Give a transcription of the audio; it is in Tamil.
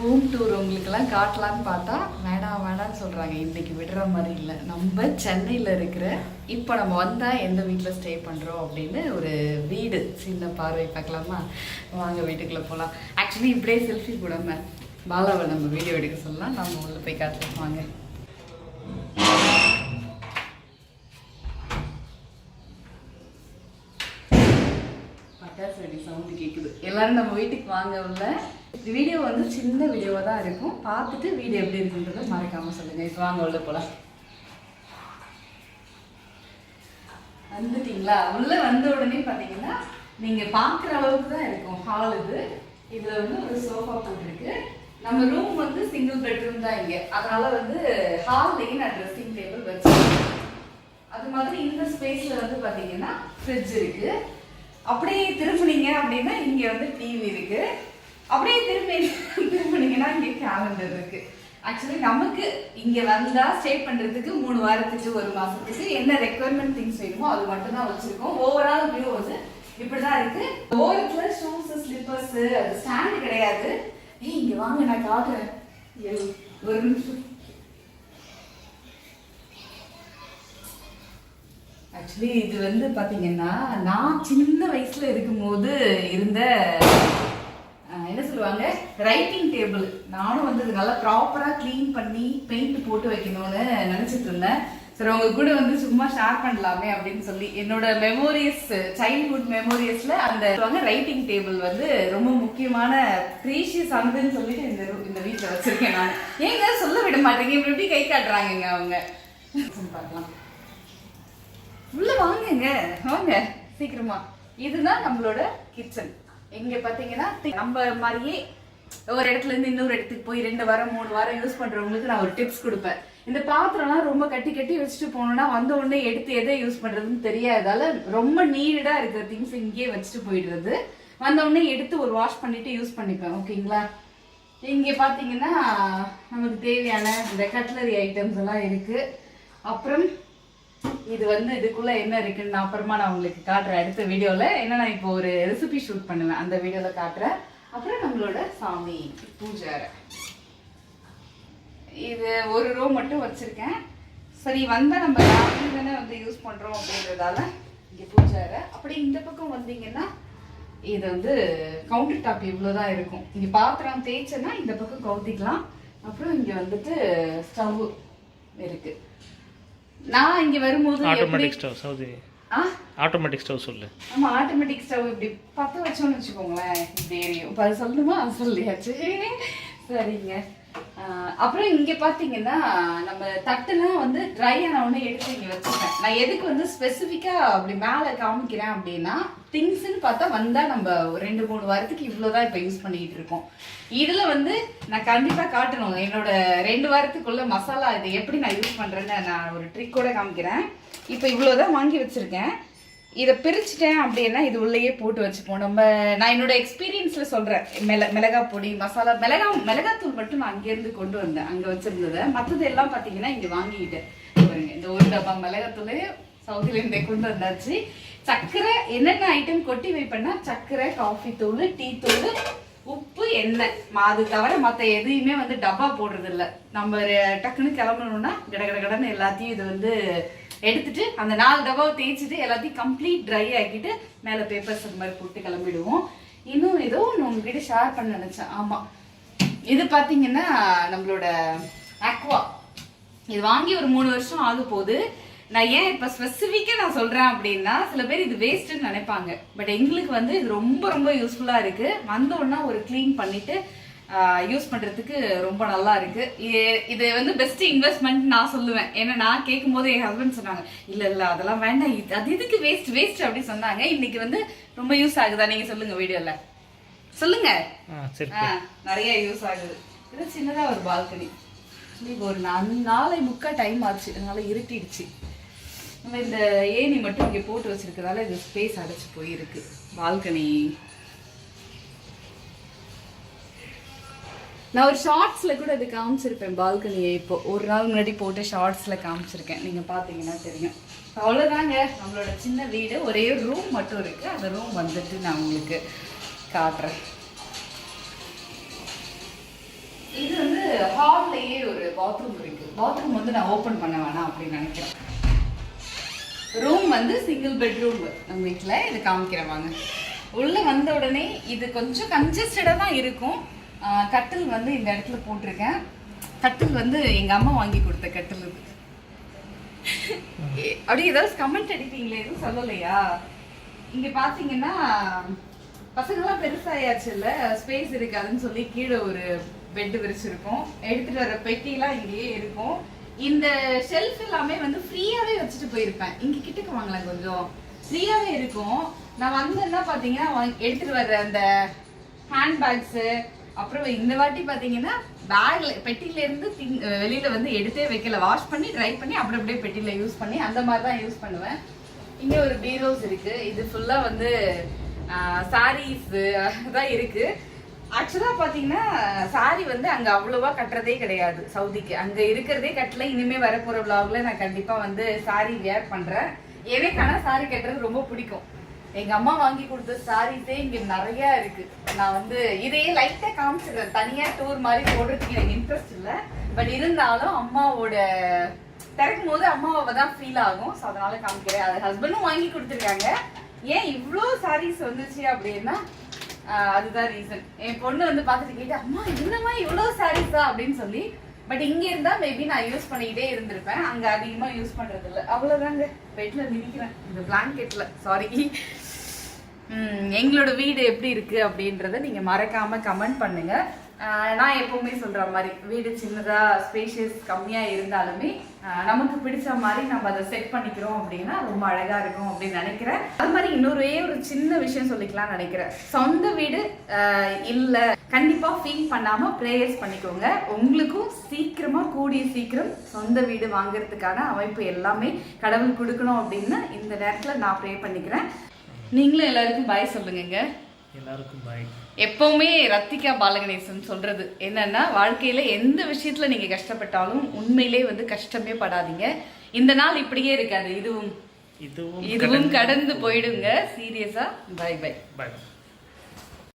ஹோம் டூர் உங்களுக்கெல்லாம் காட்டலான்னு பார்த்தா வேணாம் வேணாம்னு சொல்கிறாங்க இன்னைக்கு விடுற மாதிரி இல்லை. நம்ம சென்னையில் இருக்கிற இப்போ நம்ம வந்தால் எந்த வீட்டில் ஸ்டே பண்ணுறோம் அப்படின்னு ஒரு வீடு சின்ன பார்வை பார்க்கலாமா? வாங்க வீட்டுக்குள்ளே போகலாம் ஆக்சுவலி இப்படியே செல்ஃபி கூடாம பாலாவை நம்ம வீடியோ எடுக்க சொல்லலாம். நம்ம உள்ள போய் காட்டலாம் வாங்க. பட்டாசு வெடி சவுண்டு கேட்குது எல்லாரும் நம்ம வீட்டுக்கு வாங்க உள்ள. வீடியோ வந்து சின்ன வீடியோவாக தான் இருக்கும். பார்த்துட்டு வீடியோ எப்படி இருக்குன்றதை மறக்காமல் சொல்லுங்கள் இப்போ வாங்க உள்ள போகலாம் வந்துட்டீங்களா? உள்ளே வந்த உடனே பார்த்தீங்கன்னா நீங்கள் பார்க்குற அளவுக்கு தான் இருக்கும் ஹால் இது. இதில் வந்து ஒரு சோஃபா போட்டிருக்கு நம்ம ரூம் வந்து சிங்கிள் பெட்ரூம் தான் இங்கே. அதனால் வந்து ஹால்லையும் நான் ட்ரெஸ்ஸிங் டேபிள் வச்சிருக்கேன். அது மாதிரி இந்த ஸ்பேஸில் வந்து பார்த்தீங்கன்னா ஃப்ரிட்ஜ் இருக்குது அப்படியே திரும்பினீங்க அப்படின்னா இங்கே வந்து டிவி இருக்குது அப்படியே திரும்பி திரும்பினீங்கன்னா இங்கே கேலண்டர் இருக்கு. ஆக்சுவலி நமக்கு இங்க வந்தா ஸ்டே பண்றதுக்கு மூணு வாரத்துக்கு ஒரு மாசத்துக்கு என்ன ரெக்குவயர்மெண்ட் திங்ஸ் வேணுமோ அது மட்டும் தான் வச்சிருக்கோம். ஓவரால் வியூ வந்து இப்படிதான் இருக்கு. ஓரத்துல ஷூஸ் ஸ்லிப்பர்ஸ் அது ஸ்டாண்ட் கிடையாது. ஏய் இங்க வாங்க நான் காட்டுறேன். ஒரு நிமிஷம். ஆக்சுவலி இது வந்து பாத்தீங்கன்னா நான் சின்ன வயசுல இருக்கும்போது இருந்த என்ன சொல்லுவாங்க? ரைட்டிங் டேபிள் நானும் வந்து இது நல்லா ப்ராப்பராக க்ளீன் பண்ணி பெயிண்ட் போட்டு வைக்கணும்னு நினச்சிட்டு இருந்தேன். சரி உங்க கூட வந்து சும்மா ஷேர் பண்ணலாமே அப்படின்னு சொல்லி என்னோட மெமோரிஸ் சைல்ட்ஹுட் மெமோரிஸ்ல அந்த ரைட்டிங் டேபிள் வந்து ரொம்ப முக்கியமான ப்ரீஷியஸ் ஆனதுன்னு சொல்லிட்டு இந்த இந்த வீட்டில் வச்சிருக்கேன் நான். ஏங்க சொல்ல விட மாட்டேங்க? இப்படி எப்படி கை காட்டுறாங்கங்க அவங்க. பார்க்கலாம். உள்ள வாங்குங்க. வாங்க சீக்கிரமா. இதுதான் நம்மளோட கிச்சன் இங்க பாத்தீங்கன்னா நம்ம மாதிரியே ஒரு இடத்துல இருந்து இன்னொரு இடத்துக்கு போய் ரெண்டு வாரம் மூணு வாரம் யூஸ் பண்றவங்களுக்கு நான் ஒரு டிப்ஸ் கொடுப்பேன். இந்த பாத்திரம்லாம் ரொம்ப கட்டி கட்டி வச்சுட்டு போனோம்னா வந்த உடனே எடுத்து எதை யூஸ் பண்றதுன்னு தெரியாதால ரொம்ப நீடா இருக்கிற திங்ஸ் இங்கேயே வச்சுட்டு போயிடுறது. வந்த உடனே எடுத்து ஒரு வாஷ் பண்ணிட்டு யூஸ் பண்ணிப்பேன் ஓகேங்களா இங்க பாத்தீங்கன்னா நமக்கு தேவையான இந்த கட்லரி ஐட்டம்ஸ் எல்லாம் இருக்கு. அப்புறம் இது வந்து இதுக்குள்ள என்ன இருக்குன்னு நான் அப்புறமா நான் உங்களுக்கு காட்டுறேன் அடுத்த வீடியோல. ஏன்னா நான் இப்போ ஒரு ரெசிபி ஷூட் பண்ணுவேன். அந்த வீடியோல காட்டுறேன். அப்புறம் நம்மளோட சாமி பூஜை இது ஒரு ரோ மட்டும் வச்சிருக்கேன். சரி வந்தா நம்ம ராத்திரி தானே வந்து யூஸ் பண்றோம் அப்படின்றதால இங்க பூஜை அப்படி இந்த பக்கம் வந்தீங்கன்னா இது வந்து கவுண்டர் டாப் இவ்வளோதான் இருக்கும். இங்க பாத்திரம் தேய்ச்சேன்னா இந்த பக்கம் கவுத்திக்கலாம். அப்புறம் இங்க வந்துட்டு ஸ்டவ் இருக்கு. நான் இங்க வரும்போது ஆட்டோமேட்டிக் ஸ்டவ் சவுதி ஆ? ஆட்டோமேட்டிக் ஸ்டவ் சொல்லு. ஆமா ஆட்டோமேட்டிக் ஸ்டவ் இப்படி பத்த வச்சோம்னு வச்சுக்கோங்களேன். இப்படி எரியும். இப்ப அது சொல்லணுமா? சொல்லியாச்சு. சரிங்க. அப்புறம் இங்க பாத்தீங்கன்னா நம்ம தட்டுலாம் வந்து ட்ரை ஆன உடனே எடுத்து இங்க வச்சுருக்கேன் நான் எதுக்கு வந்து ஸ்பெசிஃபிக்காக அப்படி மேல காமிக்கிறேன் அப்படின்னா திங்ஸ்ன்னு பார்த்தா வந்தா நம்ம ஒரு ரெண்டு மூணு வாரத்துக்கு இவ்வளவுதான் இப்ப யூஸ் பண்ணிக்கிட்டு இருக்கோம். இதுல வந்து நான் கண்டிப்பா காட்டணும். என்னோட ரெண்டு வாரத்துக்குள்ள மசாலா இது எப்படி நான் யூஸ் பண்றேன்னு நான் ஒரு ட்ரிக்கோட காமிக்கிறேன். இப்போ இவ்வளவுதான் வாங்கி வச்சிருக்கேன். இதை பிரிச்சுட்டேன் அப்படின்னா இது உள்ளேயே போட்டு வச்சுப்போம். நம்ம நான் என்னோட எக்ஸ்பீரியன்ஸ்ல சொல்றேன். மிள மிளகா பொடி மசாலா மிளகா மிளகாத்தூள் மட்டும் நான் அங்கேருந்து கொண்டு வந்தேன். அங்கே வச்சிருந்ததை. மற்றது எல்லாம் பார்த்தீங்கன்னா இங்கே வாங்கிக்கிட்டேன். பாருங்க இந்த ஒரு டப்பா மிளகாத்தூள் சவுதிலேருந்தே கொண்டு வந்தாச்சு. சர்க்கரை என்னென்ன ஐட்டம் கொட்டி வைப்பேன்னா சர்க்கரை காஃபி தூள் டீ தூள் உப்பு எண்ணெய். அது தவிர மற்ற எதையுமே வந்து டப்பா போடுறது இல்லை நம்ம டக்குன்னு கிளம்பணும்னா கிட கட கடன்னு எல்லாத்தையும் இது வந்து எடுத்துட்டு அந்த நாலு டப்பாவை தேய்ச்சிட்டு எல்லாத்தையும் கம்ப்ளீட் ட்ரை ஆக்கிட்டு மேலே பேப்பர்ஸ் அந்த மாதிரி போட்டு கிளம்பிடுவோம். இன்னும் ஏதோ ஒன்று உங்ககிட்ட ஷேர் பண்ண நினச்சேன். ஆமாம் இது பார்த்தீங்கன்னா நம்மளோட அக்வா இது வாங்கி ஒரு மூணு வருஷம் ஆக போகுது. நான் ஏன் இப்போ ஸ்பெசிஃபிக்காக நான் சொல்கிறேன் அப்படின்னா சில பேர் இது வேஸ்ட்டுன்னு நினைப்பாங்க. பட் எங்களுக்கு வந்து இது ரொம்ப ரொம்ப யூஸ்ஃபுல்லாக இருக்குது வந்த ஒரு க்ளீன் பண்ணிவிட்டு யூஸ் பண்றதுக்கு ரொம்ப நல்லா இருக்கு. இ- இது வந்து பெஸ்ட் இன்வெஸ்ட்மெண்ட் நான் சொல்லுவேன். ஏன்னா நான் கேட்கும் போது என் ஹஸ்பண்ட் சொன்னாங்க இல்ல இல்ல அதெல்லாம் வேண்டாம். இது- அது இதுக்கு வேஸ்ட் வேஸ்ட் அப்படி சொன்னாங்க. இன்னைக்கு வந்து ரொம்ப யூஸ் ஆகுதா? நீங்க சொல்லுங்க வீடியோல. சொல்லுங்க. நிறைய யூஸ் ஆகுது. இது சின்னதா ஒரு பால்கனி இப்போ ஒரு நாளை முக்கா டைம் ஆச்சு. அதனால இருட்டிடுச்சு. நம்ம இந்த ஏணி மட்டும் இங்க போட்டு வச்சிருக்கதால இது ஸ்பேஸ் அடைச்சு போயிருக்கு. பால்கனி நான் ஒரு ஷார்ட்ஸில் கூட இது காமிச்சிருப்பேன் பால்கனியை. இப்போ ஒரு நாள் முன்னாடி போட்டு ஷார்ட்ஸில் காமிச்சிருக்கேன். நீங்கள் பார்த்தீங்கன்னா தெரியும். அவ்வளோதாங்க நம்மளோட சின்ன வீடு. ஒரே ரூம் மட்டும் இருக்குது அந்த ரூம் வந்துட்டு நான் உங்களுக்கு காட்டுறேன். இது வந்து ஹால்லையே ஒரு பாத்ரூம் இருக்குது பாத்ரூம் வந்து நான் ஓப்பன் பண்ண வேணாம் அப்படின்னு நினைக்கிறேன். ரூம் வந்து சிங்கிள் பெட்ரூம் நம்ம வீட்டில் இது காமிக்கிறேன் வாங்க. உள்ளே வந்த உடனே இது கொஞ்சம் கன்ஜஸ்டடாக தான் இருக்கும். கட்டில் வந்து இந்த இடத்துல போட்டிருக்கேன். கட்டில் வந்து எங்கள் அம்மா வாங்கி கொடுத்த கட்டில் இது. அப்படி அப்படியே ஏதாவது கமெண்ட் அடிப்பீங்களே எதுவும் சொல்லலையா? இங்கே பார்த்தீங்கன்னா பசங்களாம் பெருசாயாச்சு இல்லை ஸ்பேஸ் இருக்காதுன்னு சொல்லி கீழே ஒரு பெட் விரிச்சிருக்கோம். எடுத்துட்டு வர பெட்டிலாம் இங்கேயே இருக்கும். இந்த ஷெல்ஃப் எல்லாமே வந்து ஃப்ரீயாவே வச்சுட்டு போயிருப்பேன். இங்க கிட்டக்கு வாங்கலாம் கொஞ்சம். ஃப்ரீயாவே இருக்கும். நான் வந்தேன்னா பாத்தீங்கன்னா எடுத்துட்டு வர்ற அந்த ஹேண்ட் பேக்ஸு அப்புறம் இந்த வாட்டி பார்த்தீங்கன்னா பேக்ல பெட்டியிலேருந்து இருந்து திங்- வெளியில வந்து எடுத்தே வைக்கல. வாஷ் பண்ணி ட்ரை பண்ணி அப்படி அப்படியே பெட்டியில யூஸ் பண்ணி அந்த மாதிரி தான் யூஸ் பண்ணுவேன். இங்கே ஒரு பீரோஸ் இருக்கு. இது ஃபுல்லா வந்து சாரீஸ் தான் இருக்கு. ஆக்சுவலாக பார்த்தீங்கன்னா சாரி வந்து அங்கே அவ்வளோவா கட்டுறதே கிடையாது சவுதிக்கு. அங்கே இருக்கிறதே கட்டல இனிமேல் வரப்போகிற vlogல நான் கண்டிப்பாக வந்து சாரி வேர் பண்ணுறேன் எனக்கு ஆனா சாரி கட்டுறது ரொம்ப பிடிக்கும். எங்க அம்மா வாங்கி கொடுத்த சாரீஸே இங்க நிறைய இருக்கு. நான் வந்து இதையே லைட்டா காமிச்சிடுறேன். தனியா டூர் மாதிரி போடுறதுக்கு எனக்கு இன்ட்ரெஸ்ட் இல்ல. பட் இருந்தாலும் அம்மாவோட திறக்கும் போது அம்மாவை தான் ஃபீல் ஆகும். ஸோ அதனால காமிக்கிறேன். அது ஹஸ்பண்டும் வாங்கி கொடுத்துருக்காங்க. ஏன் இவ்வளோ சாரீஸ் வந்துச்சு அப்படின்னா அதுதான் ரீசன் என் பொண்ணு வந்து பார்த்துட்டு கேட்டு அம்மா என்னம்மா இவ்வளோ சாரீஸா அப்படின்னு சொல்லி பட் இங்க இருந்தா மேபி நான் யூஸ் பண்ணிக்கிட்டே இருந்திருப்பேன். அங்க அதிகமா யூஸ் பண்றது இல்ல அவ்வளவுதாங்க. பெட்ல நினைக்கிறேன் இந்த பிளாங்கெட்ல சாரி எங்களோட வீடு எப்படி இருக்கு அப்படின்றத நீங்க மறக்காம கமெண்ட் பண்ணுங்க. நான் எப்பவுமே சொல்ற மாதிரி வீடு சின்னதா ஸ்பேஷியஸ் கம்மியா இருந்தாலுமே நமக்கு பிடிச்ச மாதிரி நம்ம அதை செட் பண்ணிக்கிறோம் அப்படின்னா ரொம்ப அழகா இருக்கும் அப்படின்னு நினைக்கிறேன். அது மாதிரி இன்னொரு ஒரு சின்ன விஷயம் சொல்லிக்கலாம் நினைக்கிறேன். சொந்த வீடு ஆஹ் இல்ல கண்டிப்பா ஃபீல் பண்ணாம ப்ரேயர்ஸ் பண்ணிக்கோங்க. உங்களுக்கும் சீக்கிரமா கூடிய சீக்கிரம் சொந்த வீடு வாங்குறதுக்கான அமைப்பு எல்லாமே கடவுள் கொடுக்கணும் அப்படின்னு இந்த நேரத்துல நான் ப்ரே பண்ணிக்கிறேன். நீங்களும் எல்லாருக்கும் பாய் சொல்லுங்க எல்லாருக்கும் பாய் எப்பவுமே ரத்திகா பாலகணேசன் சொல்றது என்னன்னா வாழ்க்கையில எந்த விஷயத்துல நீங்க கஷ்டப்பட்டாலும் உண்மையிலே வந்து கஷ்டமே படாதீங்க. இந்த நாள் இப்படியே இருக்காது. இதுவும் இதுவும் இதுவும் கடந்து போயிடுங்க. சீரியஸா பை பை பாய்